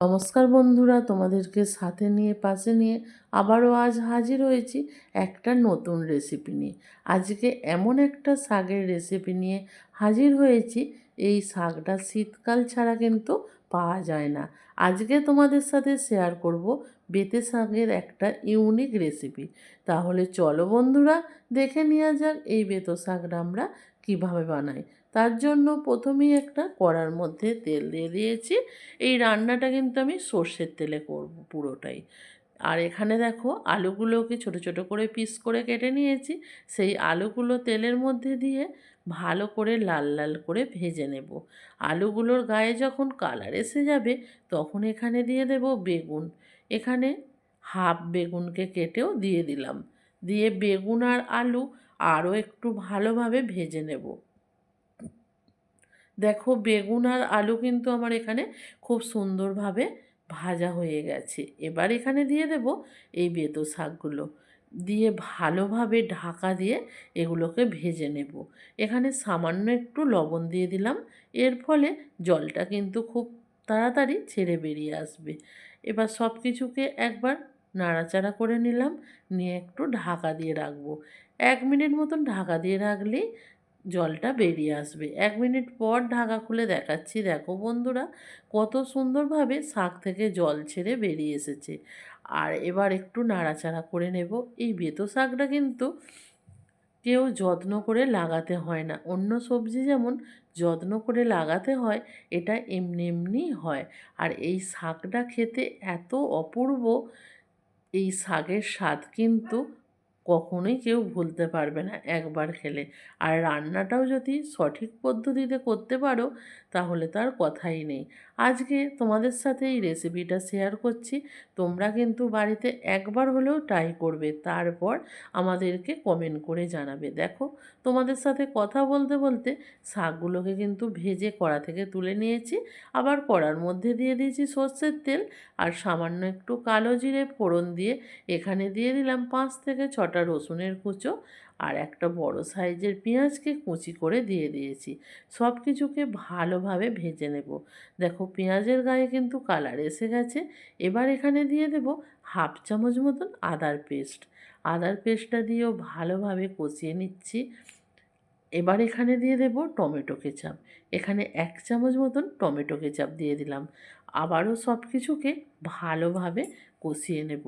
নমস্কার বন্ধুরা, তোমাদেরকে সাথে নিয়ে, পাশে নিয়ে আবারও আজ হাজির হয়েছি একটা নতুন রেসিপি নিয়ে। আজকে এমন একটা শাকের রেসিপি নিয়ে হাজির হয়েছি। এই শাকটা শীতকাল ছাড়া কিন্তু পাওয়া যায় না। আজকে তোমাদের সাথে শেয়ার করব বেতে শাকের একটা ইউনিক রেসিপি তাহলে চলো বন্ধুরা, দেখে নেওয়া যাক এই বেতো শাকটা আমরা কীভাবে বানাই তার জন্য প্রথমেই একটা কড়ার মধ্যে তেল দিয়ে দিয়েছি। এই রান্নাটা কিন্তু আমি সর্ষের তেলে করব পুরোটাই। আর এখানে দেখো আলুগুলোকে ছোট ছোট করে পিস করে কেটে নিয়েছি। সেই আলুগুলো তেলের মধ্যে দিয়ে ভালো করে লাল লাল করে ভেজে নেব। আলুগুলোর গায়ে যখন কালার এসে যাবে তখন এখানে দিয়ে দেব বেগুন। এখানে হাফ বেগুনকে কেটেও দিয়ে দিলাম। দিয়ে বেগুন আর আলু আরও একটু ভালোভাবে ভেজে নেব। দেখো বেগুন আর আলু কিন্তু আমার এখানে খুব সুন্দরভাবে ভাজা হয়ে গেছে। এবার এখানে দিয়ে দেব এই বেতো শাকগুলো। দিয়ে ভালোভাবে ঢাকা দিয়ে এগুলোকে ভেজে নেব। এখানে সামান্য একটু লবণ দিয়ে দিলাম। এর ফলে জলটা কিন্তু খুব তাড়াতাড়ি ছেড়ে বেরিয়ে আসবে। এবার সব কিছুকে একবার নাড়াচাড়া করে নিলাম। নিয়ে একটু ঢাকা দিয়ে রাখব। এক মিনিট মতন ঢাকা দিয়ে রাখলেই জলটা বেরিয়ে আসবে। এক মিনিট পর ঢাকা খুলে দেখাচ্ছি। দেখো বন্ধুরা, কত সুন্দরভাবে শাক থেকে জল ছেড়ে বেরিয়ে এসেছে। আর এবার একটু নাড়াচাড়া করে নেব। এই বেতো শাকটা কিন্তু কেউ যত্ন করে লাগাতে হয় না। অন্য সবজি যেমন যত্ন করে লাগাতে হয়, এটা এমনি এমনি হয়। আর এই শাকটা খেতে এত অপূর্ব, এই শাকের স্বাদ কিন্তু কখনোই কেউ ভুলতে পারবে না একবার খেলে। আর রান্নাটাও যদি সঠিক পদ্ধতিতে করতে পারো, তাহলে তার কথাই নেই। আজকে তোমাদের সাথে এই রেসিপিটা শেয়ার করছি। তোমরা কিন্তু বাড়িতে একবার হলেও ট্রাই করবে। তারপর আমাদেরকে কমেন্ট করে জানাবে। দেখো, তোমাদের সাথে কথা বলতে বলতে শাকগুলোকে কিন্তু ভেজে কড়া থেকে তুলে নিয়েছি। আবার কড়ার মধ্যে দিয়ে দিয়েছি সর্ষের তেল। আর সামান্য একটু কালো জিরে ফোড়ন দিয়ে এখানে দিয়ে দিলাম পাঁচ থেকে ছটা রসুনের কুচো আর একটা বড় সাইজের পেঁয়াজকে কুচি করে দিয়ে দিয়েছি। সব কিছুকে ভালোভাবে ভেজে নেব। দেখো, পেঁয়াজের গায়ে কিন্তু কালার এসে গেছে। এবার এখানে দিয়ে দেব হাফ চামচ মতন আদার পেস্ট। আদার পেস্টটা দিয়েও ভালোভাবে কষিয়ে নিচ্ছি। এবার এখানে দিয়ে দেব টমেটো কেচাপ। এখানে এক চামচ মতন টমেটো কেচাপ দিয়ে দিলাম। আবারও সব কিছুকে ভালোভাবে কষিয়ে নেব।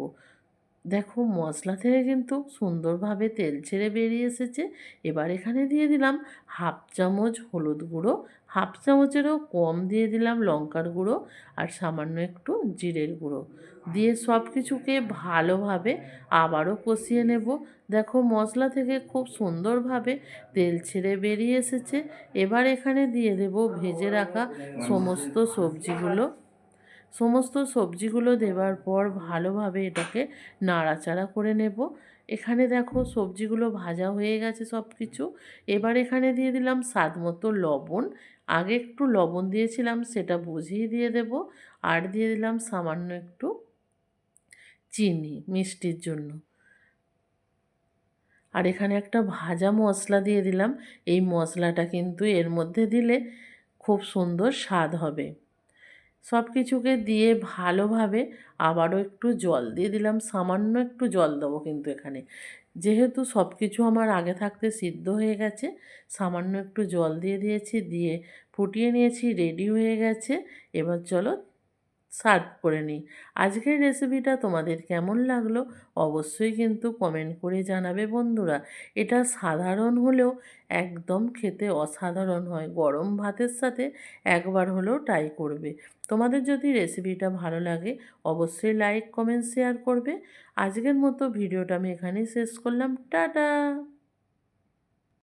দেখো মশলা থেকে কিন্তু সুন্দরভাবে তেল ছেড়ে বেরিয়ে এসেছে। এবার এখানে দিয়ে দিলাম হাফ চামচ হলুদ গুঁড়ো, হাফ চামচেরও কম দিয়ে দিলাম লঙ্কার গুঁড়ো আর সামান্য একটু জিরের গুঁড়ো। দিয়ে সব কিছুকে ভালোভাবে আবারও কষিয়ে নেব। দেখো মশলা থেকে খুব সুন্দরভাবে তেল ছেড়ে বেরিয়ে এসেছে। এবার এখানে দিয়ে দেব ভেজে রাখা সমস্ত সবজিগুলো। সমস্ত সবজিগুলো দেওয়ার পর ভালোভাবে এটাকে নাড়াচাড়া করে নেব। এখানে দেখো সবজিগুলো ভাজা হয়ে গেছে সব কিছু এবার এখানে দিয়ে দিলাম স্বাদ মতো লবণ। আগে একটু লবণ দিয়েছিলাম, সেটা বুঝিয়ে দিয়ে দেব। আর দিয়ে দিলাম সামান্য একটু চিনি মিষ্টির জন্য। আর এখানে একটা ভাজা মশলা দিয়ে দিলাম। এই মশলাটা কিন্তু এর মধ্যে দিলে খুব সুন্দর স্বাদ হবে। সব কিছুকে দিয়ে ভালোভাবে আবারও একটু জল দিয়ে দিলাম, সামান্য একটু জল দেবো কিন্তু এখানে। যেহেতু সব কিছু আমার আগে থাকতে সিদ্ধ হয়ে গেছে, সামান্য একটু জল দিয়ে দিয়েছি, দিয়ে ফুটিয়ে নিয়েছি রেডি হয়ে গেছে। এবার চলো সার্ভ করে নিই। আজকের রেসিপিটা তোমাদের কেমন লাগল অবশ্যই কিন্তু কমেন্ট করে জানাবে বন্ধুরা। এটা সাধারণ হলেও একদম খেতে অসাধারণ হয়। গরম ভাতের সাথে একবার হলেও ট্রাই করবে। তোমাদের যদি রেসিপিটা ভালো লাগে অবশ্যই লাইক কমেন্ট শেয়ার করবে। আজকের মতো ভিডিওটা আমি এখানেই শেষ করলাম। টাটা!